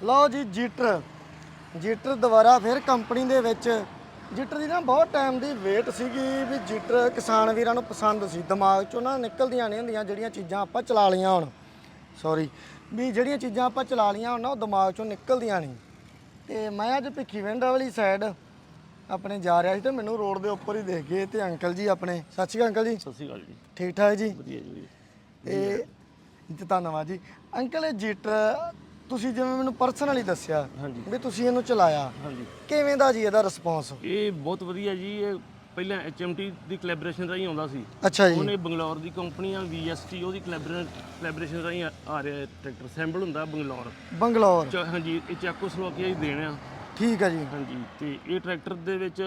ਲਓ ਜੀ Zetor. Zetor ਦੁਬਾਰਾ ਫਿਰ ਕੰਪਨੀ ਦੇ ਵਿੱਚ। ਜੀਟਰ ਦੀ ਨਾ ਬਹੁਤ ਟਾਈਮ ਦੀ ਵੇਟ ਸੀਗੀ ਵੀ ਜੀਟਰ ਕਿਸਾਨ ਵੀਰਾਂ ਨੂੰ ਪਸੰਦ ਸੀ। ਦਿਮਾਗ ਚੋਂ ਨਾ ਨਿਕਲਦੀਆਂ ਨਹੀਂ ਹੁੰਦੀਆਂ ਜਿਹੜੀਆਂ ਚੀਜ਼ਾਂ ਆਪਾਂ ਚਲਾ ਲਈਆਂ ਹੁਣ। ਸੌਰੀ ਵੀ ਜਿਹੜੀਆਂ ਚੀਜ਼ਾਂ ਆਪਾਂ ਚਲਾ ਲਈਆਂ ਹੁਣ ਨਾ ਉਹ ਦਿਮਾਗ ਚੋਂ ਨਿਕਲਦੀਆਂ ਨਹੀਂ। ਤੇ ਮੈਂ ਅੱਜ ਭਿੱਖੀਵਿੰਡ ਵਾਲੀ ਸਾਈਡ ਆਪਣੇ ਜਾ ਰਿਹਾ ਸੀ ਤੇ ਮੈਨੂੰ ਰੋਡ ਦੇ ਉੱਪਰ ਹੀ ਦੇਖ ਗਏ ਤੇ ਅੰਕਲ ਜੀ ਆਪਣੇ। ਸਤਿ ਸ਼੍ਰੀ ਅਕਾਲ ਅੰਕਲ ਜੀ। ਸਤਿ ਸ਼੍ਰੀ ਅਕਾਲ ਜੀ। ਠੀਕ ਠਾਕ ਜੀ? ਵਧੀਆ ਜੀ। ਤੇ ਧੰਨਵਾਦ ਜੀ। ਅੰਕਲ ਇਹ ਜੀਟਰ ਤੁਸੀਂ ਜਿਵੇਂ ਮੈਨੂੰ ਪਰਸਨਲੀ ਦੱਸਿਆ ਹਾਂਜੀ। ਵੀ ਤੁਸੀਂ ਇਹਨੂੰ ਚਲਾਇਆ। ਹਾਂਜੀ। ਕਿਵੇਂ ਦਾ ਜੀ ਇਹਦਾ ਰਿਸਪੌਂਸ ਇਹ ਬਹੁਤ ਵਧੀਆ ਜੀ ਇਹ ਪਹਿਲਾਂ HMT ਦੀ ਕੋਲੈਬੋਰੇਸ਼ਨ ਰਾਹੀਂ ਆਉਂਦਾ ਸੀ। ਅੱਛਾ ਜੀ। ਉਹਨੇ ਬੰਗਲੌਰ ਦੀ ਕੰਪਨੀ ਆ VST ਉਹਦੀ ਕੋਲੈਬੋਰੇਸ਼ਨ ਰਾਹੀਂ ਆ ਆ ਰਿਹਾ ਟਰੈਕਟਰ ਅਸੈਂਬਲ ਹੁੰਦਾ ਬੰਗਲੌਰ। ਬੰਗਲੌਰ। ਹਾਂਜੀ ਇਹ ਚੈਕੋ ਸਲੋਵਾਕੀਆ ਹੀ ਦੇਣ ਆ। ਠੀਕ ਹੈ ਜੀ। ਹਾਂਜੀ ਤੇ ਇਹ ਟਰੈਕਟਰ ਦੇ ਵਿੱਚ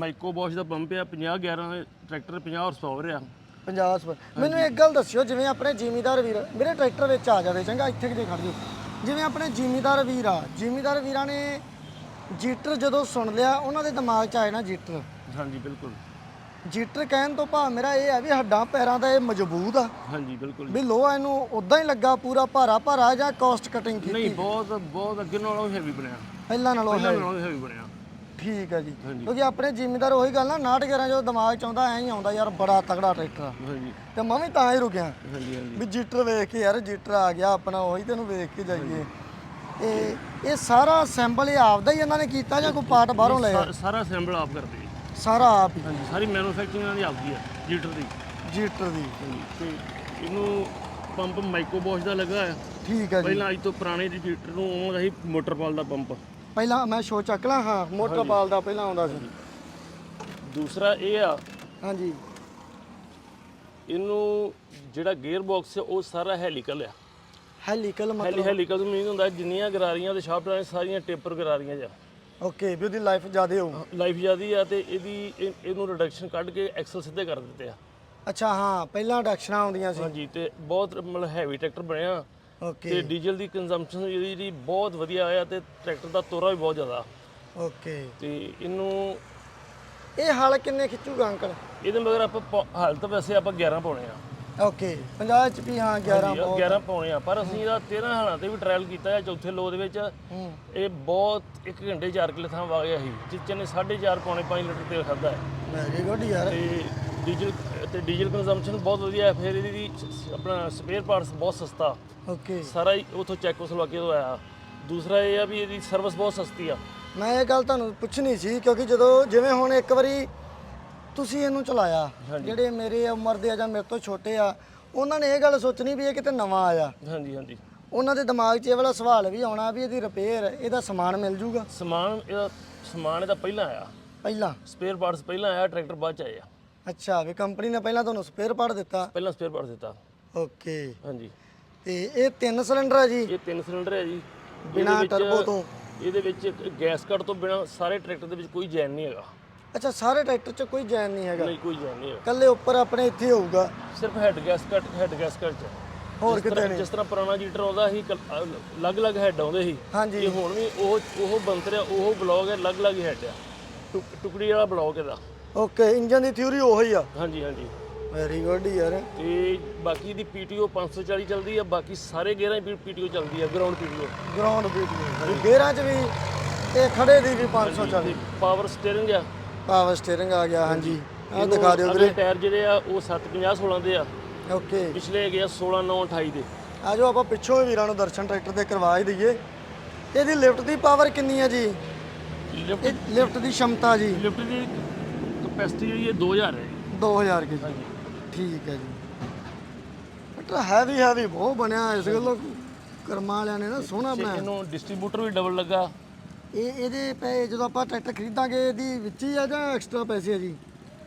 ਮਾਈਕੋ ਬੋਸ਼ ਦਾ ਪੰਪ ਆ 50 11 ਟਰੈਕਟਰ 50 ਹਾਰਸ ਪਾਵਰ ਆ 50 ਸਪਰ ਮੈਨੂੰ ਇੱਕ ਗੱਲ ਦੱਸਿਓ ਜਿਵੇਂ ਆਪਣੇ ਜ਼ਿਮੀਦਾਰ ਵੀਰ ਮੇਰੇ ਟਰੈਕਟਰ ਵਿੱਚ ਆ ਜਾਵੇ ਚੰਗਾ ਇੱਥੇ ਕਿਤੇ ਖੜ ਜਾਓ। ਜਿਵੇਂ ਆਪਣੇ ਜ਼ਿਮੀਦਾਰ ਵੀਰ ਆ ਜ਼ਿਮੀਦਾਰ ਵੀਰਾਂ ਨੇ ਜੀਟਰ ਜਦੋਂ ਸੁਣ ਲਿਆ ਉਹਨਾਂ ਦੇ ਦਿਮਾਗ 'ਚ ਆਇਆ ਨਾ ਜੀਟਰ। ਹਾਂਜੀ ਬਿਲਕੁਲ। ਜੀਟਰ ਕਹਿਣ ਤੋਂ ਭਾਵ ਮੇਰਾ ਇਹ ਹੈ ਵੀ ਹੱਡਾਂ ਪੈਰਾਂ ਦਾ ਇਹ ਮਜ਼ਬੂਤ ਆ। ਹਾਂਜੀ ਬਿਲਕੁਲ। ਵੀ ਲੋਹਾ ਇਹਨੂੰ ਉਦਾਂ ਹੀ ਲੱਗਾ ਪੂਰਾ ਭਾਰਾ ਭਾਰਾ ਜਾਂ ਕਾਸਟ ਕਟਿੰਗ ਕੀਤੀ। ਨਹੀਂ ਬਹੁਤ ਬਹੁਤ ਅੱਗੇ ਨਾਲੋਂ ਹੈਵੀ ਬਣਿਆ। ਪਹਿਲਾਂ ਨਾਲੋਂ ਪਹਿਲਾਂ ਹੈ ਨਾਲੋਂ ਹੈਵੀ ਬਣਿਆ। ਠੀਕ ਹੈ ਜੀ। ਹਾਂਜੀ। ਕਿਉਂਕਿ ਆਪਣੇ ਜ਼ਿਮੀਦਾਰ ਉਹੀ ਗੱਲ ਨਾ 69 11 ਜਦੋਂ ਦਿਮਾਗ ਚ ਆਉਂਦਾ ਐਂ ਹੀ ਆਉਂਦਾ ਯਾਰ ਬੜਾ ਤਗੜਾ ਟਰੈਕਟਰ ਆ। ਹਾਂਜੀ। ਤੇ ਮੈਂ ਵੀ ਤਾਂ ਹੀ ਰੁਕਿਆ। ਹਾਂਜੀ ਹਾਂਜੀ। ਵੀ ਜੀਟਰ ਵੇਖ ਕੇ ਯਾਰ ਜੀਟਰ ਆ ਗਿਆ ਆਪਣਾ ਉਹੀ ਤੈਨੂੰ ਵੇਖ ਕੇ ਜਾਈਏ। ਇਹ ਇਹ ਸਾਰਾ ਅਸੈਂਬਲ ਇਹ ਆਪਦਾ ਹੀ ਇਹਨਾਂ ਨੇ ਕੀਤਾ ਜਾਂ ਕੋਈ ਪਾਰਟ ਬਾਹਰੋਂ ਲਿਆ? ਸਾ- ਸਾਰਾ ਅਸੈਂਬਲ ਆਪ ਕਰਦੇ ਜੀ। ਸਾਰਾ ਆਪ ਹੀ? ਹਾਂਜੀ ਸਾਰੀ ਮੈਨੂਫੈਕਚਰਿੰਗ ਇਹਨਾਂ ਦੀ ਆਪਦੀ ਹੈ ਲੀਟਰ ਦੀ। ਜੀਟਰ ਦੀ। ਹਾਂਜੀ ਤੇ ਇਹਨੂੰ ਪੰਪ ਮਾਈਕੋ ਬੋਸ਼ ਦਾ ਲੱਗਾ ਹੈ ਠੀਕ ਹੈ ਜੀ। ਪਹਿਲਾਂ ਅੱਜ ਤੋਂ ਪੁਰਾਣੇ ਲੀਟਰ ਨੂੰ ਆਉਂਦਾ ਸੀ ਮੋਟਰਪਾਲ ਦਾ ਪੰਪ। ਪਹਿਲਾਂ ਮੈਂ ਸ਼ੋ ਚੱਕ ਲਾਂ ਹਾਂ ਮੋਟਰ ਪਾਲ ਦਾ ਪਹਿਲਾਂ ਆਉਂਦਾ ਸੀ। ਦੂਸਰਾ ਇਹ ਆ। ਹਾਂਜੀ। ਇਹਨੂੰ ਜਿਹੜਾ ਗੇਅਰ ਬਾਕਸ ਹੈ ਉਹ ਸਾਰਾ ਹੈਲੀਕਲ ਆ। ਹੈਲੀਕਲ ਹੈਲੀ ਮਤਲਬ ਹੈਲੀਕਲ ਮੀਨ ਹੁੰਦਾ ਜਿੰਨੀਆਂ ਗਰਾਰੀਆਂ ਤੇ ਸ਼ਾਫਟ ਨੇ ਸਾਰੀਆਂ ਟੇਪਰ ਗਰਾਰੀਆਂ ਜਾ ਓਕੇ ਵੀ ਉਹਦੀ ਲਾਈਫ ਜ਼ਿਆਦੇ ਹੋਊ। ਲਾਈਫ ਜਿਆਦੀ ਆ ਤੇ ਇਹਦੀ ਇਹ- ਇਹਨੂੰ ਰਿਡਕਸ਼ਨ ਕੱਢ ਕੇ ਐਕਸਲ ਸਿੱਧੇ ਕਰ ਦਿੱਤੇ ਆ। ਅੱਛਾ ਹਾਂ ਪਹਿਲਾਂ ਡਕਸ਼ਨਾਂ ਆਉਂਦੀਆਂ ਸੀ। ਹਾਂਜੀ ਤੇ ਬਹੁਤ ਮਤਲਬ ਹੈਵੀ ਟਰੈਕਟਰ ਬਣਿਆ। ਓਕੇ ਤੇ ਡੀਜ਼ਲ ਦੀ ਕੰਜ਼ੰਪਸ਼ਨ ਜਿਹੜੀ ਜਿਹੜੀ ਬਹੁਤ ਵਧੀਆ ਆਇਆ ਤੇ ਟਰੈਕਟਰ ਦਾ ਤੋਰਾ ਵੀ ਬਹੁਤ ਜ਼ਿਆਦਾ। ਓਕੇ ਤੇ ਇਹਨੂੰ ਇਹ ਹਲ ਕਿੰਨੇ ਖਿੱਚੂਗਾ ਅੰਕਲ? ਇਹਦੇ ਮਗਰ ਆਪਾਂ ਪਾ- ਹਾਲਤ ਵੈਸੇ ਆਪਾਂ 11 ਪਾਉਣੇ ਆ। ਓਕੇ 50 ਚ ਵੀ ਹਾਂ 11 ਜੀ, 11 ਪਾਉਣੇ ਆ। ਪਰ ਅਸੀਂ ਇਹਦਾ 13 ਹਾਲਾਂ ਤੇ ਵੀ ਟ੍ਰਾਇਲ ਕੀਤਾ ਹੈ ਚੌਥੇ ਲੋ ਦੇ ਵਿੱਚ। ਹੂੰ। ਇਹ ਬਹੁਤ 1 ਘੰਟੇ 4 ਕਿਲੇ ਥਾਂ ਵਾ ਗਿਆ ਸੀ। ਜਿੱਚ ਨੇ 4.5 ਪੌਣੇ 5 ਲੀਟਰ ਤੇਲ ਖਾਦਾ ਹੈ। ਵੈਰੀ ਗੁੱਡ ਯਾਰ। ਤੇ ਡੀਜ਼ਲ ਤੇ ਡੀਜ਼ਲ ਕੰਜ਼ੰਪਸ਼ਨ ਬਹੁਤ ਵਧੀਆ ਹੈ ਫਿਰ ਇਹਦੀ ਸ- ਆਪਣਾ ਸਪੇਅਰ ਪਾਰਟਸ ਬਹੁਤ ਸਸਤਾ। ਓਕੇ ਸਾਰਾ ਹੀ ਉਥੋਂ ਚੈਕੋਸਲੋਵਾਕੀਆ ਤੋਂ ਆਇਆ। ਦੂਸਰਾ ਇਹ ਆ ਵੀ ਇਹਦੀ ਸਰਵਿਸ ਬਹੁਤ ਸਸਤੀ ਆ। ਮੈਂ ਇਹ ਗੱਲ ਤੁਹਾਨੂੰ ਪੁੱਛਣੀ ਸੀ ਕਿਉਂਕਿ ਜਦੋਂ ਜਿਵੇਂ ਹੁਣ ਇੱਕ ਵਾਰੀ ਤੁਸੀਂ ਇਹਨੂੰ ਚਲਾਇਆ ਜਿਹੜੇ ਮੇਰੇ ਉਮਰ ਦੇ ਆ ਜਾਂ ਮੇਰੇ ਤੋਂ ਛੋਟੇ ਆ ਉਹਨਾਂ ਨੇ ਇਹ ਗੱਲ ਸੋਚਣੀ ਵੀ ਇਹ ਕਿਤੇ ਨਵਾਂ ਆਇਆ। ਹਾਂਜੀ ਹਾਂਜੀ। ਉਹਨਾਂ ਦੇ ਦਿਮਾਗ 'ਚ ਇਹ ਵਾਲਾ ਸਵਾਲ ਵੀ ਆਉਣਾ ਵੀ ਇਹਦੀ ਰਿਪੇਅਰ ਇਹਦਾ ਸਮਾਨ ਮਿਲ ਜੂਗਾ? ਸਮਾਨ ਇਹਦਾ ਸਮਾਨ ਇਹਦਾ ਪਹਿਲਾਂ ਆਇਆ। ਪਹਿਲਾਂ? ਸਪੇਅਰ ਪਾਰਟਸ ਪਹਿਲਾਂ ਆਇਆ ਟਰੈਕਟਰ ਬਾਅਦ ਚ ਆਇਆ ਅੱਛਾ ਵੀ ਕੰਪਨੀ ਨੇ ਪਹਿਲਾਂ ਤੁਹਾਨੂੰ ਸਪੇਅਰ ਪਾਰਟ ਦਿੱਤਾ? ਪਹਿਲਾਂ ਸਪੇਅਰ ਪਾਰਟ ਦਿੱਤਾ। ਓਕੇ ਹਾਂਜੀ। ਤੇ ਇਹ ਤਿੰਨ ਸਿਲੰਡਰ ਹੈ ਜੀ? ਇਹ ਤਿੰਨ ਸਿਲੰਡਰ ਹੈ ਜੀ। ਬਿਨਾਂ ਇਹਦੇ ਵਿੱਚ- turbo ਤੋਂ? ਇਹਦੇ ਵਿੱਚ ਗੈਸ ਕੱਟ ਤੋਂ ਬਿਨਾ ਸਾਰੇ ਟਰੈਕਟਰ ਦੇ ਵਿੱਚ ਕੋਈ ਜੈਨ ਨਹੀਂ ਹੈਗਾ। ਅੱਛਾ ਸਾਰੇ ਟਰੈਕਟਰ 'ਚ ਕੋਈ ਜੈਨ ਨਹੀਂ ਹੈਗਾ? ਨਹੀਂ ਕੋਈ ਜੈਨ ਨਹੀਂ ਹੈਗਾ। ਕੱਲੇ ਉੱਪਰ ਆਪਣੇ ਇੱਥੇ ਹੋਊਗਾ? ਸਿਰਫ ਹੈਡ ਗੈਸ ਕੱਟ ਹੈਡ ਗੈਸ ਕੱਟ ਚ। ਹੋਰ ਜਿਸ ਕਿਤੇ ਤਰ੍ਹਾਂ- ਨਹੀਂ? ਜਿਸ ਤਰ੍ਹਾਂ ਪੁਰਾਣਾ ਜੀਟਰ ਆਉਂਦਾ ਸੀ ਕਲ- ਅ- ਅਲੱਗ-ਅਲੱਗ ਹੈਡ ਆਉਂਦੇ ਸੀ। ਹਾਂਜੀ। ਇਹ ਹੁਣ ਵੀ ਉਹ ਉਹ ਬੰਤਰਿਆ ਉਹ ਬਲੌਗ ਹੈ ਅਲੱਗ-ਅਲੱਗ ਹੈਡ ਆ। ਟੁਕ- ਟੁਕੜੀ ਵਾਲਾ ਬਲੌਗ ਇਹਦਾ। ਓਕੇ ਇੰਜਨ ਦੀ ਥਿਊਰੀ ਉਹੀ ਆ। ਹਾਂਜੀ ਹਾਂਜੀ। ਵੈਰੀ ਗੁੱਡ ਯਾਰ। ਤੇ ਬਾਕੀ ਦੀ ਪੀਟੀਓ 540 ਚੱਲਦੀ ਆ ਬਾਕੀ ਸਾਰੇ ਗੇਅਰਾਂ ਦੀ ਪੀਟੀਓ ਚੱਲਦੀ ਆ ਗਰਾਊਂਡ ਪੀਟੀਓ ਗਰਾਊਂਡ ਵੀਡੀਓ ਗੇਅਰਾਂ 'ਚ ਵੀ ਤੇ ਖੜੇ ਦੀ ਵੀ 540 ਪਾਵਰ ਸਟੀਅਰਿੰਗ ਆ। ਪਾਵਰ ਸਟੀਅਰਿੰਗ ਆ ਗਿਆ ਹਾਂਜੀ। ਇਹਨੂੰ ਦਿਖਾ ਦਿਓ ਵੀਰੇ। ਟਾਇਰ ਜਿਹੜੇ ਆ ਉਹ 750 16 ਦੇ ਆ। ਓਕੇ ਪਿਛਲੇ ਹੈਗੇ ਆ 16 9 28 ਦੇ। ਆਜੋ ਆਪਾਂ ਪਿੱਛੋਂ ਵੀ ਵੀਰਾਂ ਨੂੰ ਦਰਸ਼ਨ ਟਰੈਕਟਰ ਦੇ ਕਰਵਾ ਹੀ ਦਈਏ। ਇਹਦੀ ਲਿਫਟ ਦੀ ਪਾਵਰ ਕਿੰਨੀ ਹੈ ਜੀ? ਇਹ ਲਿਫਟ ਦੀ ਸ਼ਮਤਾ ਜੀ। ਲਿਫਟ ਦੀ ਕਪੈਸਿਟੀ ਜਿਹੜੀ ਹੈ 2000 ਹੈ। 2000 ਕੇ ਜੀ। ਠੀਕ ਹੈ ਜੀ। ਟਰੈਕਟਰ ਹੈਵੀ ਹੈਵੀ ਬਹੁਤ ਬਣਿਆ ਇਸ ਗੱਲੋਂ। ਕਰਮਾਂ ਵਾਲਿਆਂ ਨੇ ਨਾ ਸੋਹਣਾ ਬਣਾਇਆ। ਇਹਨੂੰ ਡਿਸਟ੍ਰੀਬਿਊਟਰ ਵੀ ਡਬਲ ਲੱਗਾ। ਇਹ ਇਹਦੇ ਪੈ ਜਦੋਂ ਆਪਾਂ ਟਰੈਕਟਰ ਖਰੀਦਾਂਗੇ ਇਹਦੀ ਵਿੱਚ ਹੀ ਆ ਜਾਂ ਐਕਸਟਰਾ ਪੈਸੇ ਆ ਜੀ?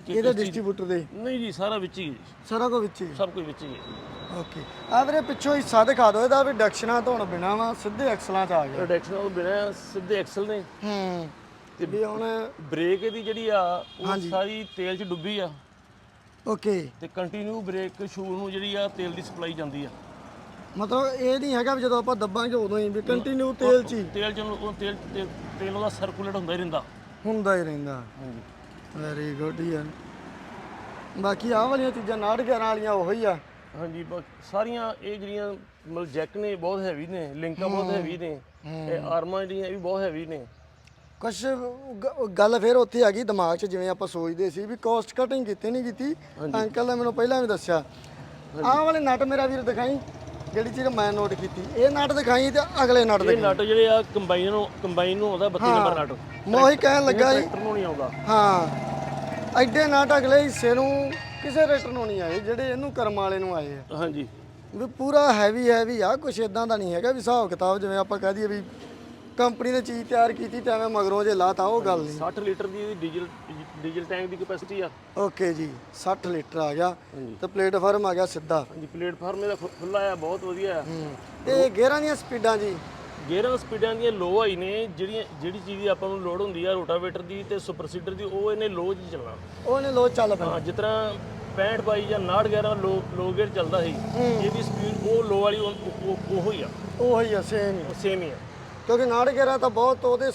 ਇਹਦੇ ਡਿਸਟ੍ਰੀਬਿਊਟਰ ਦੇ? ਨਹੀਂ ਜੀ ਸਾਰਾ ਵਿੱਚ ਹੀ ਹੈ ਜੀ। ਸਾਰਾ ਕੁਝ ਵਿੱਚ ਹੀ ਸਭ ਕੁਝ ਵਿੱਚ ਹੀ ਹੈ ਓਕੇ। ਆ ਵੀਰੇ ਪਿੱਛੋਂ ਹਿੱਸਾ ਦਿਖਾ ਦਿਓ ਇਹਦਾ ਵੀ ਡਕਸ਼ਨਾਂ ਧੋਣ ਬਿਨਾ ਵਾ ਸਿੱਧੇ ਐਕਸਲਾਂ 'ਚ ਆ ਗਿਆ। ਪ੍ਰੋਡਕਸ਼ਨ ਤੋਂ ਬਿਨਾ ਸਿੱਧੇ ਐਕਸਲ ਨੇ। ਹੂੰ। ਤੇ ਵੀ ਹੁਣ ਬ੍ਰੇਕ ਇਹਦੀ ਜਿਹੜੀ ਆ ਉਹ ਸਾਰੀ ਤੇਲ 'ਚ ਡੁੱਬੀ ਆ। ਓਕੇ। ਤੇ ਕੰਟੀਨਿਊ ਬ੍ਰੇਕ ਸ਼ੂ ਨੂੰ ਜਿਹੜੀ ਆ ਤੇਲ ਦੀ ਸਪਲਾਈ ਜਾਂਦੀ ਆ। ਮਤਲਬ ਇਹ ਨਹੀਂ ਹੈਗਾ ਵੀ ਜਦੋਂ ਆਪਾਂ ਦੱਬਾਂਗੇ ਉਦੋਂ ਹੀ ਵੀ ਕੰਟੀਨਿਊ ਤੇਲ 'ਚ ਹੀ। ਤੇਲ ਚ ਉਹਨੂੰ- ਉਹ ਤੇਲ ਤੇਲ- ਤੇਲ ਉਹਦਾ ਸਰਕੂਲੇਟ ਹੁੰਦਾ ਹੀ ਰਹਿੰਦਾ। ਹੁੰਦਾ ਹੀ ਰਹਿੰਦਾ। ਹਾਂਜੀ। ਵੈਰੀ ਗੁੱਡ ਯਾਰ ਬਾਕੀ ਆਹ ਵਾਲੀਆਂ ਚੀਜ਼ਾਂ 911 ਵਾਲੀਆਂ ਉਹੀ ਆ। ਹਾਂਜੀ ਬਸ ਸਾਰੀਆਂ ਇਹ ਜਿਹੜੀਆਂ ਮਤਲਬ ਜੈਕ ਨੇ ਬਹੁਤ ਹੈਵੀ ਨੇ। ਲਿੰਕਾਂ ਬਹੁਤ ਹੈਵੀ ਨੇ। ਇਹ ਆਰਮਾਂ ਜਿਹੜੀਆਂ ਇਹ ਵੀ ਬਹੁਤ ਹੈਵੀ ਨੇ। ਕੁਛ ਗੱਲ ਫਿਰ ਉੱਥੇ ਆ ਗਈ ਦਿਮਾਗ 'ਚ ਜਿਵੇਂ ਆਪਾਂ ਸੋਚਦੇ ਸੀ ਵੀ ਕੋਸਟ ਕਟਿੰਗ ਕੀਤੀ ਨਹੀਂ ਕੀਤੀ। ਅੰਕਲ ਨੇ ਮੈਨੂੰ ਪਹਿਲਾਂ ਵੀ ਦੱਸਿਆ ਆਹ ਵਾਲੇ ਨਟ ਮੇਰਾ ਵੀਰ ਦਿਖਾਈ ਜਿਹੜੀ ਚੀਜ਼ ਮੈਂ ਨੋਟ ਕੀਤੀ ਇਹ ਨਟ ਦਿਖਾਈ ਤੇ ਅਗਲੇ ਨਟ ਇਹ ਦਿਖਾਈ। ਨਟ ਜਿਹੜੇ ਆ ਕੰਬਾਈਨ ਨੂੰ ਕੰਬਾਈਨ ਨੂੰ ਆਉਂਦਾ 32 ਨੰਬਰ ਨਟ। ਮੈਂ ਉਹੀ ਕਹਿਣ ਲੱਗਾ ਸੀ। ਟਰੈਕਟਰ ਨੂੰ ਨਹੀਂ ਆਉਂਦਾ। ਹਾਂ ਐਡੇ ਨਟ ਅਗਲੇ ਹਿੱਸੇ ਨੂੰ ਕਿਸੇ ਰੇਟਰ ਨੂੰ ਨਹੀਂ ਆਏ ਜਿਹੜੇ ਇਹਨੂੰ ਕਰਮ ਵਾਲੇ ਨੂੰ ਆਏ ਆ। ਹਾਂਜੀ। ਵੀ ਪੂਰਾ ਹੈਵੀ ਹੈਵੀ ਆ ਕੁਛ ਇਦਾਂ ਦਾ ਨਹੀਂ ਹੈਗਾ ਵੀ ਹਿਸਾਬ ਕਿਤਾਬ ਜਿਵੇਂ ਆਪਾਂ ਕਹਿ ਦਈਏ ਵੀ ਕੰਪਨੀ ਨੇ ਚੀਜ਼ ਤਿਆਰ ਕੀਤੀ ਤੇ ਐਵੇਂ ਮਗਰੋਂ ਜੇ ਲਾਤਾ ਉਹ ਗੱਲ ਨਹੀਂ। 60 ਲੀਟਰ ਦੀ ਇਹਦੀ ਡੀਜ਼ਲ ਡੀਜ਼ਲ ਟੈਂਕ ਦੀ ਕਪੈਸਿਟੀ ਆ। ਓਕੇ ਜੀ 60 ਲੀਟਰ ਆ ਗਿਆ ਤੇ ਪਲੇਟਫਾਰਮ ਆ ਗਿਆ ਸਿੱਧਾ। ਹਾਂਜੀ ਪਲੇਟਫਾਰਮ ਇਹਦਾ ਖੁੱਲਾ ਆ ਬਹੁਤ ਵਧੀਆ ਆ। ਹੂੰ। ਤੇ ਗੇਅਰਾਂ ਦੀਆਂ ਸਪੀਡਾਂ ਜੀ? ਗੇਅਰਾਂ ਸਪੀਡਾਂ ਦੀਆਂ ਲੋ ਆਈ ਨੇ ਜਿਹੜੀਆਂ ਜਿਹੜੀ ਚੀਜ਼ ਦੀ ਆਪਾਂ ਨੂੰ ਲੋਡ ਹੁੰਦੀ ਆ ਰੋਟਾਵੇਟਰ ਦੀ ਤੇ ਸੁਪਰ ਸੀਡਰ ਦੀ ਉਹ ਇਹਨੇ ਲੋ ਹੀ ਚੱਲਣਾ। ਉਹਨੇ ਲੋ ਚੱਲ ਪੈਣਾ। ਹਾਂ ਜਿਸ ਤਰ੍ਹਾਂ 65 ਬਾਈ ਜਾਂ 69 11 ਲੋ ਲੋ ਗੇਅਰ ਚੱਲਦਾ ਸੀ ਇਹਦੀ ਸਪੀਡ ਉਹ ਲੋ ਵਾਲੀ ਉਹ- ਉਹ ਉਹ ਹੀ ਆ। ਉਹੀ ਆ ਸੇਮ ਹੀ। ਸੇਮ ਹੀ ਆ। ਕਿਉਂਕਿ ਨਾੜ ਗੇਰਾ ਤਾਂ ਬਹੁਤ ਉਹਦੇ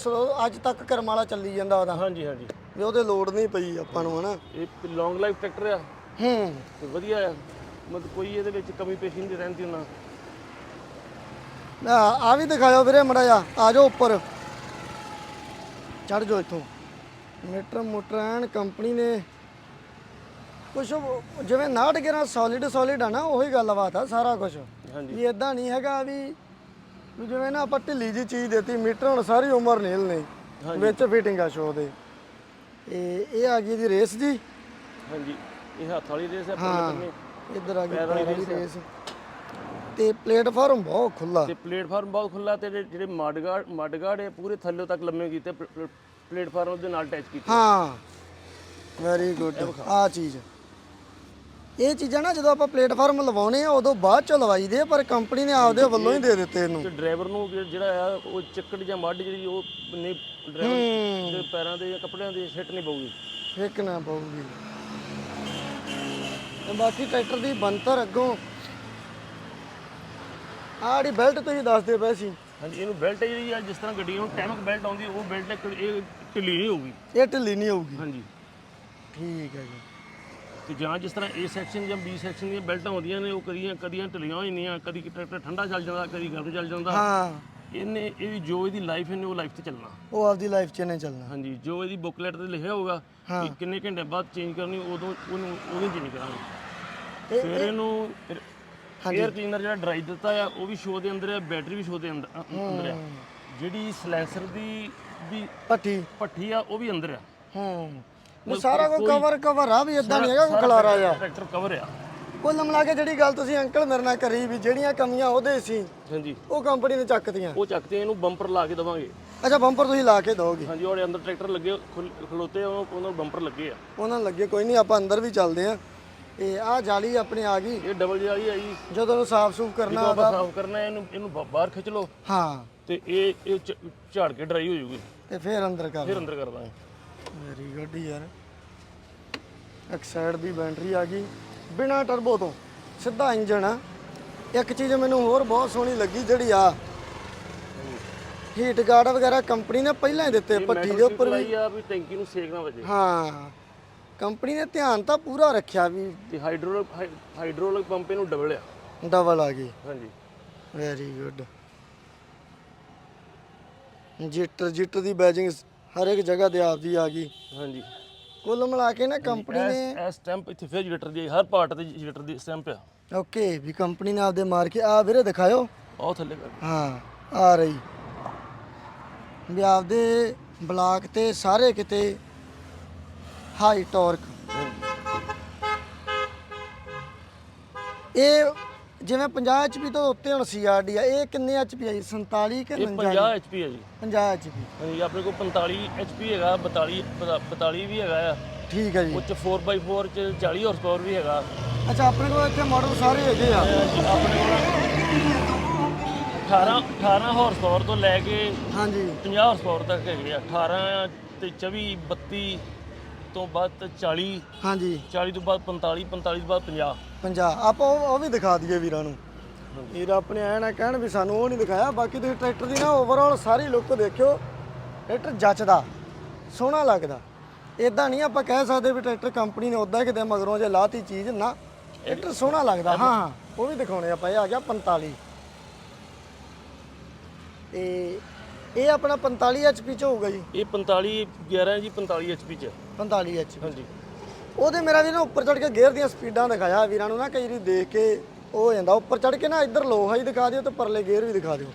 ਅੱਜ ਤੱਕ ਕਰਮ ਵਾਲਾ ਚੱਲੀ ਜਾਂਦਾ ਉਹਦਾ। ਹਾਂਜੀ ਹਾਂਜੀ। ਵੀ ਉਹਦੇ ਲੋਡ ਨਹੀਂ ਪਈ ਆਪਾਂ ਨੂੰ ਹਨਾ? ਇਹ ਲੌਂਗ ਲਾਈਫ ਟਰੈਕਟਰ ਆ। ਹੂੰ। ਤੇ ਵਧੀਆ ਆ। ਮਤਲਬ ਕੋਈ ਇਹਦੇ ਵਿੱਚ ਕਮੀ ਪੇਸ਼ੀ ਨਹੀਂ ਰਹਿੰਦੀ ਉਹਨਾਂ ਆ ਆ ਵੀ ਦਿਖਾਇਓ ਵੀਰੇ ਮੜਾ ਜਾ ਆ ਜਾਓ ਉੱਪਰ। ਚੜ ਜਾਓ ਇੱਥੋਂ। ਮੀਟਰ ਮੋਟਰ ਐਨ ਕੰਪਨੀ ਨੇ ਕੁਛ ਜਿਵੇਂ ਨਾਟ ਗਿਰਾ ਸੋਲਿਡ ਸੋਲਿਡ ਆ ਨਾ ਉਹੀ ਗੱਲਬਾਤ ਆ ਸਾਰਾ ਕੁਝ ਹਾਂਜੀ। ਵੀ ਇਦਾਂ ਨਹੀਂ ਹੈਗਾ ਵੀ ਵੀ ਜਿਵੇਂ ਨਾ ਆਪਾਂ ਢਿੱਲੀ ਜੀ ਚੀਜ਼ ਦਿੱਤੀ ਮੀਟਰ ਹੁਣ ਸਾਰੀ ਉਮਰ ਨਿਲਨੇ ਵਿੱਚ ਫਿਟਿੰਗ ਆ ਸ਼ੋ ਦੇ। ਇਹ ਇਹ ਆ ਗਈ ਦੀ ਰੇਸ ਜੀ। ਹਾਂਜੀ ਇਹ ਹੱਥ ਵਾਲੀ ਰੇਸ ਹਾਂ ਪਰਲੇ ਇੱਧਰ ਆ ਗਈ ਪੈਰ ਵਾਲੀ ਰੇਸ ਤੇ ਪਲੇਟਫਾਰਮ ਬਹੁਤ ਖੁੱਲਾ ਤੇ ਪਲੇਟਫਾਰਮ ਬਹੁਤ ਖੁੱਲਾ ਤੇ ਜਿਹੜੇ- ਮਡਗਾਰਡ ਮਡਗਾਰਡ ਹੈ ਪੂਰੇ ਥੱਲੇ ਤੱਕ ਲੰਮੇ ਕੀਤੇ ਪਲ- ਪਲ- ਪਲੇਟਫਾਰਮ ਦੇ ਨਾਲ ਅਟੈਚ ਕੀਤੇ। ਹਾਂ ਵੈਰੀ ਗੁੱਡ ਆ ਚੀਜ਼। ਇਹ ਚੀਜ਼ਾਂ ਨਾ ਜਦੋਂ ਆਪਾਂ ਪਲੇਟਫਾਰਮ ਲਵਾਉਣੇ ਆ ਉਦੋਂ ਬਾਅਦ ਚ ਲਵਾਈਦੇ ਆ ਪਰ ਕੰਪਨੀ ਨੇ ਆਪਦੇ ਵੱਲੋਂ ਹੀ ਦੇ ਦਿੱਤੇ ਇਹਨੂੰ। ਤੇ ਡਰਾਈਵਰ ਨੂੰ ਜਿਹੜਾ ਆ ਉਹ ਚੱਕੜ ਜਾਂ ਮੱਡ ਜਿਹੜੀ ਉਹ ਨਹੀਂ ਡਰਾਈਵਰ ਦੇ ਪੈਰਾਂ ਦੇ ਜਾਂ ਕੱਪੜਿਆਂ ਦੇ ਸਿੱਟ ਨਹੀਂ ਪਊਗੀ। ਫੇਕਣਾ ਪਊਗੀ। ਤੇ ਬਾਕੀ ਟਰੈਕਟਰ ਦੀ ਬੰਤਰ ਅੱਗੋਂ। ਜਿਹੜੀ ਬੈਲਟ ਤੁਸੀਂ ਦੱਸਦੇ ਪਏ ਸੀ। ਹਾਂਜੀ ਇਹਨੂੰ ਬੈਲਟ ਜਿਹੜੀ ਆ ਜਿਸ ਤਰ੍ਹਾਂ ਗੱਡੀਆਂ ਨੂੰ ਟੈਮਕ ਬੈਲਟ ਆਉਂਦੀ ਉਹ ਬੈਲਟ ਇਹ ਢਿੱਲੀ ਨਹੀਂ ਹੋਊਗੀ। ਇਹ ਢਿੱਲੀ ਨਹੀਂ ਹੋਊਗੀ। ਹਾਂਜੀ। ਠੀਕ ਹੈ ਜੀ। ਤੇ ਜਾਂ ਜਿਸ ਤਰ੍ਹਾਂ A ਸੈਕਸ਼ਨ ਜਾਂ B ਸੈਕਸ਼ਨ ਦੀਆਂ ਬੈਲਟਾਂ ਹੁੰਦੀਆਂ ਨੇ ਉਹ ਕਦੀਆਂ ਕਦੀਆਂ ਢਿੱਲੀਆਂ ਹੋ ਜਾਂਦੀਆਂ ਕਦੀ ਟਰੈਕਟਰ ਠੰਡਾ ਚੱਲ ਜਾਂਦਾ ਕਦੀ ਗਰਮ ਚੱਲ ਜਾਂਦਾ। ਹਾਂ। ਇਹਨੇ ਇਹਦੀ ਜੋ ਇਹਦੀ ਲਾਈਫ ਇਹਨੇ ਉਹ ਲਾਈਫ ਤੇ ਚੱਲਣਾ। ਉਹ ਆਪਦੀ ਲਾਈਫ 'ਚ ਨਹੀਂ ਚੱਲਣਾ। ਹਾਂਜੀ ਜੋ ਇਹਦੀ ਬੁਕਲੇਟ ਤੇ ਲਿਖਿਆ ਹੋਊਗਾ ਕਿ ਕਿੰਨੇ ਘੰਟੇ ਬਾਅਦ ਚੇਂਜ ਕਰਨੀ ਉਦੋਂ ਉਹਨੂੰ ਉਹਨੂੰ ਚੇਂਜ ਕਰਾਂਗੇ। ਫਿਰ ਇਹਨੂੰ 에ਅਰ ਕਲੀਨਰ ਜਿਹੜਾ ਡਰਾਈ ਦਿੱਤਾ ਆ ਉਹ ਵੀ ਸ਼ੋ ਦੇ ਅੰਦਰ ਹੈ ਬੈਟਰੀ ਵੀ ਸ਼ੋ ਦੇ ਅੰਦਰ ਅ- ਅੰਦਰ ਆ। ਜਿਹੜੀ ਸਲੈਂਸਰ ਦੀ ਵੀ ਪੱਟੀ ਪੱਠੀ ਆ ਉਹ ਵੀ ਅੰਦਰ ਆ। ਹੂੰ। ਇਹ ਸਾਰਾ ਕੁਝ ਕਵਰ ਕਵਰ ਆ ਵੀ ਇਦਾਂ ਨਹੀਂ ਹੈਗਾ ਕੋਈ ਖਲਾਰਾ ਆ ਟਰੈਕਟਰ ਕਵਰ ਆ। ਕੁੱਲ ਮਿਲਾ ਕੇ ਜਿਹੜੀ ਗੱਲ ਤੁਸੀਂ ਅੰਕਲ ਮੇਰੇ ਨਾਲ ਕਰੀ ਵੀ ਜਿਹੜੀਆਂ ਕਮੀਆਂ ਉਹਦੇ ਸੀ ਹਾਂਜੀ। ਉਹ ਕੰਪਨੀ ਨੇ ਚੱਕਤੀਆਂ। ਉਹ ਚੱਕਦੇ ਇਹਨੂੰ ਬੰਪਰ ਲਾ ਕੇ ਦਵਾਂਗੇ। ਅੱਛਾ ਬੰਪਰ ਤੁਸੀਂ ਲਾ ਕੇ ਦੋਗੇ ਹਾਂਜੀ ਉਹਦੇ ਅੰਦਰ ਟਰੈਕਟਰ ਲੱਗੇ ਖੁੱਲ- ਖਲੋਤੇ ਆ, ਉਹ- ਉਹਨਾਂ ਨੂੰ ਬੰਪਰ ਲੱਗੇ ਆ। ਉਹਨਾਂ ਨੂੰ ਲੱਗੇ ਕੋਈ ਨਹੀਂ ਆਪਾਂ ਅੰਦਰ ਵੀ ਚੱਲਦੇ ਆ। ਇਹ ਆ ਜਾਲੀ ਆਪਣੀ ਆ ਗਈ। ਇਹ ਡਬਲ ਵਾਲੀ ਆ ਜੀ। ਜਦੋਂ ਉਹਨੂੰ ਸਾਫ਼ ਸੂਫ ਕਰਨਾ ਜਦੋਂ ਆਪਾਂ ਸਾਫ਼ ਕਰਨਾ ਹੈ, ਇਹਨੂੰ ਇਹਨੂੰ ਬ- ਬਾਹਰ ਖਿੱਚ ਲਓ। ਹਾਂ। ਤੇ ਇਹ ਇਹ ਝ- ਝਾੜ ਕੇ ਡਰਾਈ ਹੋ ਜਾਊਗੀ ਤੇ ਫਿਰ ਅੰਦਰ ਕਰ ਫਿਰ ਅੰਦਰ ਕਰ ਦਾਂਗੇ। ਵੈਰੀ ਗੁੱਡ ਯਾਰ। ਇੱਕ ਸਾਈਡ ਦੀ ਬੈਟਰੀ ਆ ਗਈ ਬਿਨਾ ਟਰਬੋ ਤੋਂ। ਸਿੱਧਾ ਇੰਜਣ ਆ। ਇੱਕ ਚੀਜ਼ ਮੈਨੂੰ ਹੋਰ ਬਹੁਤ ਸੋਹਣੀ ਲੱਗੀ ਜਿਹੜੀ ਆ ਹੀਟ ਗਾਰਡ ਵਗੈਰਾ ਕੰਪਨੀ ਨੇ ਪਹਿਲਾਂ ਹੀ ਦਿੱਤੇ ਭੱਠੀ ਦੇ ਉੱਪਰ ਵੀ। ਆ ਵੀ ਟੈਂਕੀ ਨੂੰ ਸੇਕ ਨਾ ਵਜੇ। ਹਾਂ ਕੰਪਨੀ ਨੇ ਧਿਆਨ ਤਾਂ ਪੂਰਾ ਰੱਖਿਆ ਵੀ ਤੇ ਹਾਈਡ੍ਰੋਲਿਕ ਹਾਈਡ੍ਰੋਲਿਕ ਪੰਪ ਇਹਨੂੰ ਡਬਲ ਆ। ਡਬਲ ਆ ਗਈ। ਹਾਂਜੀ। ਵੈਰੀ ਗੁੱਡ ਜਿੱਟਰ ਜਿੱਟਰ ਦੀ ਬੈਜਿੰਗ ਹਰ ਇੱਕ ਜਗ੍ਹਾ ਤੇ ਆਪਦੀ ਆ ਗਈ। ਹਾਂਜੀ। ਕੁੱਲ ਮਿਲਾ ਕੇ ਨਾ ਕੰਪਨੀ ਨੇ ਇਹ ਸਟੈਂਪ ਇੱਥੇ ਫਿਰ ਜੀਟਰ ਦੀ ਹਰ ਪਾਰਟ ਤੇ ਜੀਟਰ ਦੀ ਸਟੈਂਪ ਆ। ਓਕੇ ਵੀ ਕੰਪਨੀ ਨੇ ਆਪਦੇ ਮਾਰ ਕੇ ਆ ਵੀਰੇ ਦਿਖਾਇਓ। ਉਹ ਥੱਲੇ ਕਰ। ਹਾਂ ਆ ਰਹੀ। ਵੀ ਆਪਦੇ ਬਲਾਕ ਤੇ ਸਾਰੇ ਕਿਤੇ ਹਾਈ ਟਾਰਕ ਇਹ ਜਿਵੇਂ 50 ਐਚਪੀ ਤੋਂ ਉੱਤੇ ਹੁਣ ਸੀਆਰਡੀ ਆ ਇਹ ਕਿੰਨੇ ਐਚਪੀ ਆ ਜੀ? 47 ਕਿ ਇਹ 49 50 ਐਚਪੀ ਹੈ ਜੀ। 50 ਐਚਪੀ ਹਾਂਜੀ ਆਪਣੇ ਕੋਲ 45 ਐਚਪੀ ਹੈਗਾ 42 42 ਵੀ ਹੈਗਾ ਆ। ਠੀਕ ਹੈ ਜੀ। ਉਹ ਚ 4x4 ਚ 40 ਹਾਰਸ ਪਾਵਰ ਵੀ ਹੈਗਾ। ਅੱਛਾ ਆਪਣੇ ਕੋਲ ਇੱਥੇ ਮਾਡਲ ਸਾਰੇ ਹੈਗੇ ਆ। ਆਪਣੇ ਕੋਲ 18 18 ਹਾਰਸ ਪਾਵਰ ਤੋਂ ਲੈ ਕੇ ਹਾਂਜੀ। 50 ਹਾਰਸ ਪਾਵਰ ਤੱਕ ਹੈਗੇ ਆ। 18 ਤੇ 24 32 ਤੋਂ ਬਾਅਦ ਤੇ 40 ਹਾਂਜੀ। 40 ਤੋਂ ਬਾਅਦ 45 45 ਤੋਂ ਬਾਅਦ 50 50 ਆਪਾਂ ਉਹ ਉਹ ਵੀ ਦਿਖਾ ਦਈਏ ਵੀਰਾਂ ਨੂੰ। ਵੀਰ ਆਪਣੇ ਐ ਨਾ ਕਹਿਣ ਵੀ ਸਾਨੂੰ ਉਹ ਨਹੀਂ ਦਿਖਾਇਆ। ਬਾਕੀ ਤੁਸੀਂ ਟਰੈਕਟਰ ਦੀ ਨਾ ਓਵਰਆਲ ਸਾਰੀ ਲੁੱਕ ਦੇਖਿਓ। ਟਰੈਕਟਰ ਜੱਚਦਾ। ਸੋਹਣਾ ਲੱਗਦਾ। ਇਦਾਂ ਨਹੀਂ ਆਪਾਂ ਕਹਿ ਸਕਦੇ ਵੀ ਟਰੈਕਟਰ ਕੰਪਨੀ ਨੇ ਉਦਾਂ ਕਿਤੇ ਮਗਰੋਂ ਜੇ ਲਾਤੀ ਚੀਜ਼ ਨਾ। ਟਰੈਕਟਰ ਸੋਹਣਾ ਲੱਗਦਾ। ਹਾਂ ਹਾਂ। ਉਹ ਵੀ ਦਿਖਾਉਣੇ ਆਪਾਂ ਇਹ ਆ ਗਿਆ 45 ਤੇ ਇਹ ਆਪਣਾ 45 ਐਚਪੀ ਚ ਹੋਊਗਾ ਜੀ। ਇਹ 45 11 ਜੀ 45 ਐਚਪੀ ਚ। 45 ਐਚਪੀ ਹਾਂਜੀ। ਉਹਦੇ ਮੇਰਾ ਵੀ ਨਾ ਉੱਪਰ ਚੜ ਕੇ ਗੇਅਰ ਦੀਆਂ ਸਪੀਡਾਂ ਦਿਖਾਇਆ ਵੀਰਾਂ ਨੂੰ ਨਾ ਕਈ ਵਾਰੀ ਦੇਖ ਕੇ ਉਹ ਹੋ ਜਾਂਦਾ। ਉੱਪਰ ਚੜ ਕੇ ਨਾ ਇੱਧਰ ਲੋ ਹਾਈ ਦਿਖਾ ਦਿਓ ਤੇ ਪਰਲੇ ਗੇਅਰ ਵੀ ਦਿਖਾ ਦਿਓ।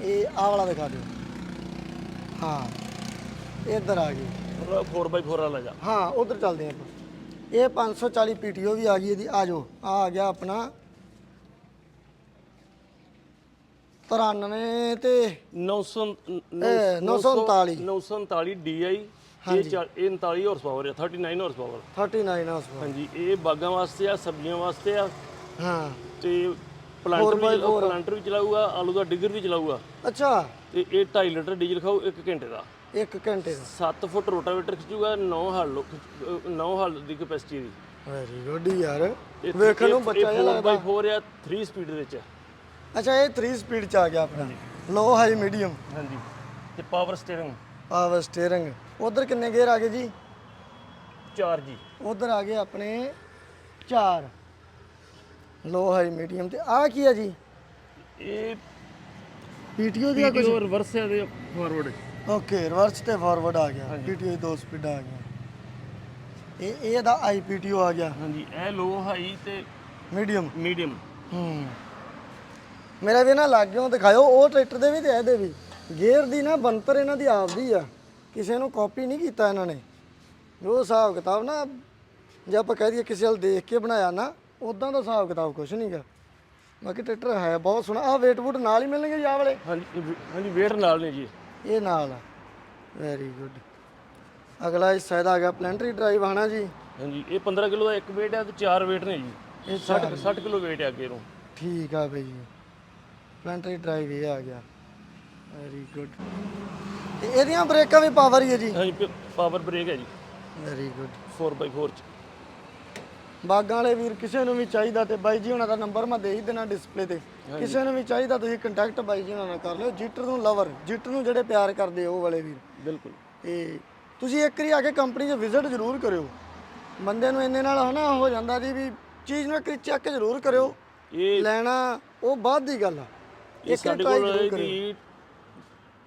ਇਹ ਆਹ ਵਾਲਾ ਦਿਖਾ ਦਿਓ। ਹਾਂ ਇੱਧਰ ਆ ਗਈ। 4x4 ਵਾਲਾ ਜਾ। ਹਾਂ ਉਧਰ ਚੱਲਦੇ ਆਪਾਂ। ਇਹ 540 ਪੀਟੀਓ ਵੀ ਆ ਗਈ ਇਹਦੀ। ਆ ਜਾਓ ਆ ਆ ਗਿਆ ਆਪਣਾ 93 ਤੇ 900 ਇਹ 939 939 DI ਇਹ 39 ਹਾਰਸ ਪਾਵਰ ਹੈ 39 ਹਾਰਸ ਪਾਵਰ 39 ਹਾਰਸ ਹਾਂਜੀ ਇਹ ਬਾਗਾਂ ਵਾਸਤੇ ਆ ਸਬਜ਼ੀਆਂ ਵਾਸਤੇ ਆ। ਹਾਂ। ਤੇ ਪਲਾਂਟਰ ਵੀ ਪਲਾਂਟਰ ਵੀ ਚਲਾਊਗਾ ਆਲੂ ਦਾ ਡਿਗਰ ਵੀ ਚਲਾਊਗਾ। ਅੱਛਾ। ਤੇ ਇਹ 2.5 ਲੀਟਰ ਡੀਜ਼ਲ ਖਾਊ 1 ਘੰਟੇ ਦਾ। 1 ਘੰਟੇ ਦਾ। 7 ਫੁੱਟ ਰੋਟਾਵੇਟਰ ਖਿੱਚੂਗਾ 9 ਹਲ 9 ਹਲ ਦੀ ਕਪੈਸਿਟੀ ਦੀ। ਵੈਰੀ ਗੁੱਡ ਯਾਰ। ਵੇਖਣ ਨੂੰ ਬੱਚਾ ਜਿਹਾ ਲੱਗਦਾ। 4x4 ਆ 3 ਸਪੀਡ ਦੇ ਵਿੱਚ। ਅੱਛਾ ਇਹ 3 ਸਪੀਡ ਚ ਆ ਗਿਆ ਆਪਣਾ। ਲੋ ਹਾਈ ਮੀਡੀਅਮ ਹਾਂਜੀ। ਤੇ ਪਾਵਰ ਸਟੀਅਰਿੰਗ ਪਾਵਰ ਸਟੀਅਰਿੰਗ ਉਧਰ ਕਿੰਨੇ ਗੇਅਰ ਆ ਗਏ ਜੀ? 4 ਜੀ। ਉਧਰ ਆ ਗਏ ਆਪਣੇ 4 ਲੋ ਹਾਈ ਮੀਡੀਅਮ ਤੇ ਆ ਕੀ ਆ ਜੀ? ਇਹ ਪੀਟੀਓ ਦੀ ਕੁਝ ਰਿਵਰਸ ਹੈ ਦੇ ਫਾਰਵਰਡ ਓਕੇ ਰਿਵਰਸ ਤੇ ਫਾਰਵਰਡ ਆ ਗਿਆ। ਪੀਟੀਓ ਦੀ ਦੋ ਸਪੀਡਾਂ ਆ ਗਈਆਂ। ਇਹ ਇਹ ਦਾ ਆਈਪੀਟੀਓ ਆ ਗਿਆ। ਹਾਂਜੀ ਇਹ ਲੋ ਹਾਈ ਤੇ ਮੀਡੀਅਮ ਮੀਡੀਅਮ ਹੂੰ। ਮੇਰਾ ਵੀ ਨਾ ਲੱਗਿਓ ਦਿਖਾਇਓ ਉਹ ਟਰੈਕਟਰ ਦੇ ਵੀ ਤੇ ਇਹਦੇ ਵੀ। ਗੇਅਰ ਦੀ ਨਾ ਬੰਤਰ ਇਹਨਾਂ ਦੀ ਆਪਦੀ ਆ। ਕਿਸੇ ਨੂੰ ਕਾਪੀ ਨਹੀਂ ਕੀਤਾ ਇਹਨਾਂ ਨੇ। ਜੋ ਹਿਸਾਬ ਕਿਤਾਬ ਨਾ ਜੇ ਆਪਾਂ ਕਹਿ ਦਈਏ ਕਿਸੇ ਵੱਲ ਦੇਖ ਕੇ ਬਣਾਇਆ ਨਾ ਉਦਾਂ ਦਾ ਹਿਸਾਬ ਕਿਤਾਬ ਕੁਝ ਨਹੀਂਗਾ ਬਾਕੀ ਟਰੈਕਟਰ ਹੈ ਬਹੁਤ ਸੋਹਣਾ। ਆ ਵੇਟ ਵੂਟ ਨਾਲ ਹੀ ਮਿਲਣਗੇ ਜੀ ਵਾਲੇ? ਹਾਂਜੀ ਹਾਂਜੀ ਵੇਟ ਨਾਲ ਨੇ ਜੀ। ਇਹ ਨਾਲ ਆ। ਵੈਰੀ ਗੁੱਡ ਅਗਲਾ ਹਿੱਸਾ ਇਹਦਾ ਆ ਗਿਆ ਪਲੈਂਟਰੀ ਡਰਾਈਵ ਆਣਾ ਜੀ? ਹਾਂਜੀ ਇਹ 15 ਕਿਲੋ ਦਾ ਇੱਕ ਵੇਟ ਹੈ ਤੇ 4 ਵੇਟ ਨੇ ਜੀ। ਇਹ 60 60 ਕਿਲੋ ਵੇਟ ਹੈ ਅੱਗੇ ਨੂੰ ਠੀਕ ਆ ਬਈ ਪਲੈਂਟਰੀ ਡਰਾਈਵ ਇਹ ਆ ਗਿਆ। ਵੈਰੀ ਗੁੱਡ ਇਹਦੀਆਂ ਬ੍ਰੇਕਾਂ ਵੀ ਪਾਵਰ ਹੀ ਹੈ ਜੀ। ਹਾਂਜੀ ਪਾਵਰ ਬ੍ਰੇਕ ਹੈ ਜੀ। ਵੈਰੀ ਗੁੱਡ 4x4 ਚ। ਬਾਗਾਂ ਵਾਲੇ ਵੀਰ ਕਿਸੇ ਨੂੰ ਵੀ ਚਾਹੀਦਾ ਤੇ ਬਾਈ ਜੀ ਉਹਨਾਂ ਦਾ ਨੰਬਰ ਮੈਂ ਦੇ ਹੀ ਦੇਣਾ ਡਿਸਪਲੇ ਤੇ। ਕਿਸੇ ਨੂੰ ਵੀ ਚਾਹੀਦਾ ਤੁਸੀਂ ਕੰਟੈਕਟ ਬਾਈ ਜੀ ਉਹਨਾਂ ਨਾਲ ਕਰ ਲਿਓ। ਜੀਟਰ ਨੂੰ ਲਵਰ ਜੀਟਰ ਨੂੰ ਜਿਹੜੇ ਪਿਆਰ ਕਰਦੇ ਉਹ ਵਾਲੇ ਵੀਰ। ਬਿਲਕੁਲ। ਤੇ ਤੁਸੀਂ ਇੱਕ ਵਾਰੀ ਆ ਕੇ ਕੰਪਨੀ 'ਚ ਵਿਜ਼ਿਟ ਜ਼ਰੂਰ ਕਰਿਓ। ਬੰਦੇ ਨੂੰ ਇੰਨੇ ਨਾਲ ਹਨਾ ਹੋ ਜਾਂਦਾ ਜੀ ਵੀ ਚੀਜ਼ ਨੂੰ ਇੱਕ ਚੈੱਕ ਜ਼ਰੂਰ ਕਰਿਓ। ਇਹ ਲੈਣਾ ਉਹ ਬਾਅਦ ਦੀ ਗੱਲ ਆ। ਇਹ ਸਾਡੇ ਕੋਲ ਇਹਦੀ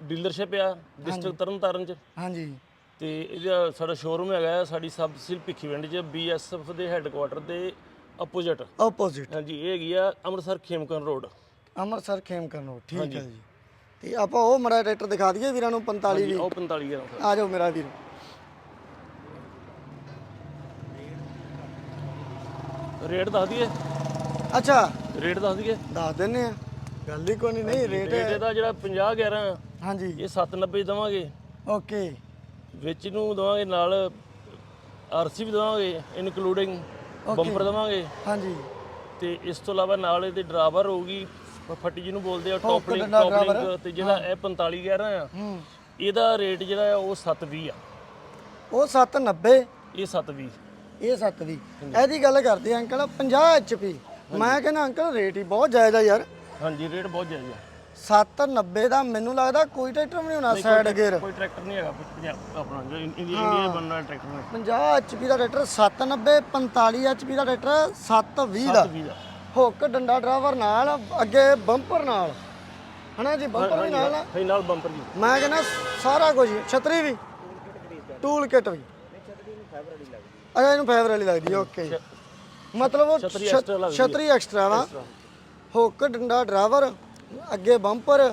ਡੀਲਰਸ਼ਿਪ ਆ ਡਿਸਟ੍ਰਿਕਟ ਤਰਨਤਾਰਨ ਚ। ਹਾਂਜੀ। ਤੇ ਇਹਦਾ ਸਾਡਾ ਸ਼ੋਰੂਮ ਹੈਗਾ ਹੈ ਸਾਡੀ ਸਬ ਸਿਲ ਭਿੱਖੀਵਿੰਡ ਚ ਬੀਐਸਐਫ ਦੇ ਹੈੱਡਕੁਆਟਰ ਦੇ ਆਪੋਜ਼ਿਟ ਆਪੋਜ਼ਿਟ ਹਾਂਜੀ ਇਹ ਹੈਗੀ ਆ ਅੰਮ੍ਰਿਤਸਰ ਖੇਮਕਰਨ ਰੋਡ ਅੰਮ੍ਰਿਤਸਰ ਖੇਮ ਕਰਨੋ ਠੀਕ ਹੈ ਜੀ। ਤੇ ਆਪਾਂ ਉਹ ਮੜਾ ਟਰੈਕਟਰ ਦਿਖਾ ਦਈਏ ਵੀਰਾਂ ਨੂੰ 45 ਵੀ ਉਹ 45 ਗ੍ਰਾਮ ਆ ਜਾਓ ਮੇਰਾ ਵੀਰ। ਰੇਟ ਦੱਸ ਦਈਏ। ਅੱਛਾ। ਰੇਟ ਦੱਸ ਦਈਏ। ਦੱਸ ਦਿੰਨੇ ਆ। ਗੱਲ ਹੀ ਕੋਈ ਨਹੀਂ ਨਹੀਂ ਰੇਟ ਰੇਟ ਇਹਦਾ ਜਿਹੜਾ 50 11 ਹਾਂਜੀ। ਇਹ 790 ਦਵਾਂਗੇ। ਓਕੇ। ਵਿੱਚ ਨੂੰ ਦਵਾਂਗੇ ਨਾਲ ਆਰਸੀ ਵੀ ਦਵਾਂਗੇ ਇਨਕਲੂਡਿੰਗ ਬੰਪਰ ਦਵਾਂਗੇ। ਹਾਂਜੀ। ਤੇ ਇਸ ਤੋਂ ਇਲਾਵਾ ਨਾਲ ਇਹਦੇ ਡਰਾਈਵਰ ਹੋਊਗੀ ਫ- ਫੱਟੀ ਜਿਹਨੂੰ ਬੋਲਦੇ ਆ ਟੌਪਲਿੰਗ ਟੌਪਲਿੰਗ ਤੇ ਜਿਹੜਾ ਇਹ 45 11 ਆ ਹੂੰ। ਇਹਦਾ ਰੇਟ ਜਿਹੜਾ ਆ ਉਹ 720 ਆ। ਉਹ 790 ਇਹ 720 ਇਹ 720 ਇਹਦੀ ਗੱਲ ਕਰਦੇ ਆ ਅੰਕਲ 50 ਐਚਪੀ ਮੈਂ ਕਹਿੰਦਾ ਅੰਕਲ ਰੇਟ ਹੀ ਬਹੁਤ ਜਾਇਜ਼ ਆ ਯਾਰ। ਹਾਂਜੀ ਰੇਟ ਬਹੁਤ ਜਾਇਜ਼ ਆ। 790 ਦਾ ਮੈਨੂੰ ਲੱਗਦਾ ਕੋਈ ਟਰੈਕਟਰ ਵੀ ਨਹੀਂ ਹੋਣਾ ਸਾਈਡ ਗੇਅਰ ਕੋਈ ਟਰੈਕਟਰ ਨਹੀਂ ਹੈਗਾ ਪੰਜਾਬ ਆਪਣਾ ਜੋ ਇੰਡੀਆ ਬਣਨਾ ਟਰੈਕਟਰ ਨੇ 50 ਐਚਪੀ ਦਾ ਟਰੈਕਟਰ 790 45 ਐਚਪੀ ਦਾ ਟਰੈਕਟਰ 720 ਦਾ। 720 ਦਾ। ਹੁੱਕ ਡੰਡਾ ਡਰਾਈਵਰ ਨਾਲ ਅੱਗੇ ਬੰਪਰ ਨਾਲ। ਹਨਾ ਜੀ ਬੰਪਰ ਵੀ ਨਾਲ ਆ। ਨਾਲ ਬੰਪਰ ਜੀ ਮੈਂ ਕਹਿੰਦਾ ਸਾਰਾ ਕੁਝ ਛਤਰੀ ਵੀ। ਟੂਲ ਕਿਟ ਵੀ। ਅੱਛਾ ਇਹਨੂੰ ਫਾਈਬਰ ਵਾਲੀ ਲੱਗਦੀ ਓਕੇ ਮਤਲਬ। ਛਤਰੀ ਐਕਸਟਰਾ ਵਾ। ਹੁੱਕ ਡੰਡਾ ਡਰਾਈਵਰ ਅੱਗੇ ਬੰਪਰ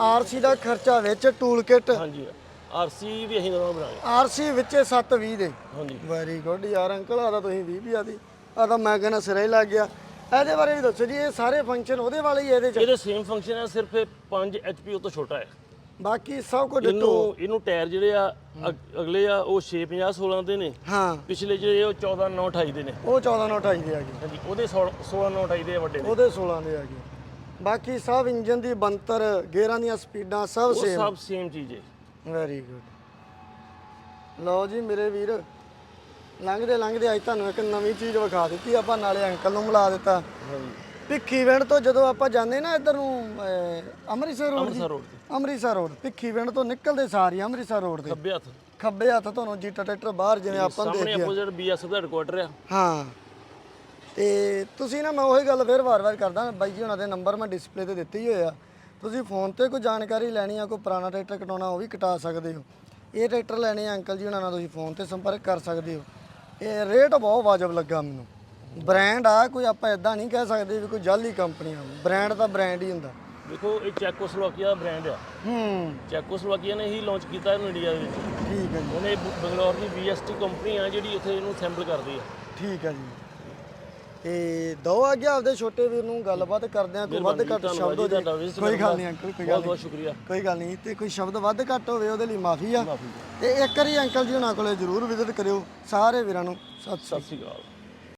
ਆਰਸੀ ਦਾ ਖਰਚਾ ਵਿੱਚ ਟੂਲ ਕਿਟ ਹਾਂਜੀ ਆਰਸੀ ਵੀ ਅਸੀਂ ਨਵਾਂ ਬਣਾਏ? ਆਰਸੀ ਵਿੱਚ 720 ਦੇ। ਹਾਂਜੀ। ਵੈਰੀ ਗੁੱਡ ਯਾਰ ਅੰਕਲ ਆ ਤਾਂ ਤੁਸੀਂ 20 ਵੀ ਆਦੀ ਆ ਤਾਂ ਮੈਂ ਕਹਿੰਦਾ ਸਿਰੇ ਹੀ ਲੱਗ ਗਿਆ। ਇਹਦੇ ਬਾਰੇ ਵੀ ਦੱਸੋ ਜੀ ਇਹ ਸਾਰੇ ਫੰਕਸ਼ਨ ਉਹਦੇ ਵਾਲੇ ਹੀ ਆ ਇਹਦੇ ਚ? ਇਹਦੇ ਸੇਮ ਫੰਕਸ਼ਨ ਹੈ ਸਿਰਫ ਇਹ 5 ਐਚਪੀ ਉਹ ਤੋਂ ਛੋਟਾ ਹੈ। ਬਾਕੀ ਸਭ ਕੁਝ ਡਿਟੋ ਇਹਨੂੰ ਇਹਨੂੰ ਟਾਇਰ ਜਿਹੜੇ ਆ ਅਗ- ਅਗਲੇ ਆ ਉਹ 650 16 ਦੇ ਨੇ। ਹਾਂ। ਪਿਛਲੇ ਜਿਹੜੇ ਉਹ 14 9 28 ਦੇ ਨੇ। ਉਹ 14 ਨੌ 28 ਦੇ ਆ ਗਏ। ਹਾਂਜੀ ਉਹਦੇ 16 9 28 ਦੇ ਵੱਡੇ ਨੇ। ਉਹਦੇ 16 ਦੇ ਆ ਗਏ। ਬਾਕੀ ਸਭ ਇੰਜਨ ਦੀ ਬੰਤਰ ਗੇਅਰਾਂ ਦੀਆਂ ਸਪੀਡਾਂ ਸਭ ਉਹ ਸੇਮ ਸਭ ਸੇਮ ਚੀਜ਼ ਹੈ ਵੈਰੀ ਗੁੱਡ ਲਓ ਜੀ ਮੇਰੇ ਵੀਰ ਲੰਘਦੇ ਲੰਘਦੇ ਅੱਜ ਤੁਹਾਨੂੰ ਇੱਕ ਨਵੀਂ ਚੀਜ਼ ਵਿਖਾ ਦਿੱਤੀ। ਆਪਾਂ ਨਾਲੇ ਅੰਕਲ ਨੂੰ ਮਿਲਾ ਦਿੱਤਾ। ਹਾਂਜੀ। ਭਿੱਖੀਵਿੰਡ ਤੋਂ ਜਦੋਂ ਆਪਾਂ ਜਾਂਦੇ ਨਾ ਇੱਧਰ ਨੂੰ ਅਹ, Amritsar road Amritsar road Amritsar road Bhikhiwind ਤੋਂ ਨਿਕਲਦੇ ਸਾਰੀ ਅੰਮ੍ਰਿਤਸਰ ਰੋਡ ਤੇ। ਖੱਬੇ ਹੱਥ। ਖੱਬੇ ਹੱਥ ਤੁਹਾਨੂੰ ਜੀਟਾ ਟਰੈਕਟਰ ਬਾਹਰ ਜਿਵੇਂ ਆਪਾਂ ਨੂੰ ਸਾਹਮਣੇ ਆਪੋਜ਼ਿਟ ਬੀਐਸਐਫ ਦਾ ਹੈਡਕੁਆਟਰ ਆ। ਹਾਂ। ਤੇ ਤੁਸੀਂ ਨਾ ਮੈਂ ਉਹੀ ਗੱਲ ਫੇਰ ਵਾਰ-ਵਾਰ ਕਰਦਾ ਬਾਈ ਜੀ ਉਹਨਾਂ ਦੇ ਨੰਬਰ ਮੈਂ ਡਿਸਪਲੇ ਤੇ ਦਿੱਤੇ ਹੀ ਹੋਏ ਆ। ਤੁਸੀਂ ਫੋਨ ਤੇ ਕੋਈ ਜਾਣਕਾਰੀ ਲੈਣੀ ਆ ਕੋਈ ਪੁਰਾਣਾ ਟਰੈਕਟਰ ਕਟਾਉਣਾ ਉਹ ਵੀ ਕਟਾ ਸਕਦੇ ਹੋ। ਇਹ ਟਰੈਕਟਰ ਲੈਣੇ ਆ ਅੰਕਲ ਜੀ ਉਹਨਾਂ ਨਾਲ ਤੁਸੀਂ ਫੋਨ ਤੇ ਸੰਪਰਕ ਕਰ ਸਕਦੇ ਹੋ। ਇਹ ਰੇਟ ਬਹੁਤ ਵਾਜਬ ਲੱਗਾ ਮੈਨੂੰ। ਬ੍ਰਾਂਡ ਆ ਕੋਈ ਆਪਾਂ ਇਦਾਂ ਨਹੀਂ ਕਹਿ ਸਕਦੇ ਵੀ ਕੋਈ ਜਾਲੀ ਕੰਪਨੀ ਆ। ਬ੍ਰਾਂਡ ਤਾਂ ਬ੍ਰਾਂਡ ਹੀ ਹੁੰਦਾ। ਦੇਖੋ ਇਹ ਚੈਕੋਸਲੋਵਾਕੀਆ ਦਾ ਬ੍ਰਾਂਡ ਆ। ਹੂੰ। ਚੈਕੋਸਲੋਵਾਕੀਆ ਨੇ ਹੀ ਲਾਂਚ ਕੀਤਾ ਇਹਨੂੰ ਇੰਡੀਆ ਦੇ ਵਿੱਚ। ਠੀਕ ਹੈ ਜੀ। ਉਹਨੇ ਬੰਗਲੌਰ ਦੀ BST ਕੰਪਨੀ ਆ ਜਿਹੜੀ ਉੱਥੇ ਇਹਨੂੰ ਅਸੈਂਬਲ ਕਰਦੀ ਆ। ਠੀਕ ਹੈ ਜੀ। ਤੇ ਦੋ ਆ ਗਿਆ ਆਪਦੇ ਛੋਟੇ ਵੀਰ ਨੂੰ ਗੱਲਬਾਤ ਕਰਦੇ ਆ ਕੋਈ ਵੱਧ ਘੱਟ ਸ਼ਬਦ ਹੋ ਜੀ, ਜਾਏ ਤੁਹਾਡਾ visit ਕੋਈ ਗੱਲ ਨਹੀਂ। ਅੰਕਲ ਕੋਈ ਬਹੁਤ ਗੱਲ ਬਹੁਤ ਨਹੀਂ। ਸ਼ੁਕਰੀਆ। ਕੋਈ ਗੱਲ ਨਹੀਂ ਤੇ ਕੋਈ ਸ਼ਬਦ ਵੱਧ ਘੱਟ ਹੋਵੇ ਉਹਦੇ ਲਈ ਮਾਫੀ ਆ। ਤੇ ਇੱਕ ਵਾਰੀ ਅੰਕਲ ਜੀ ਉਹਨਾਂ ਕੋਲੇ ਜ਼ਰੂਰ ਵਿਜ਼ਿਟ ਕਰਿਓ ਸਾਰੇ ਵੀਰਾਂ ਨੂੰ। ਸਤਿ ਸ਼੍ਰੀ ਅਕਾਲ।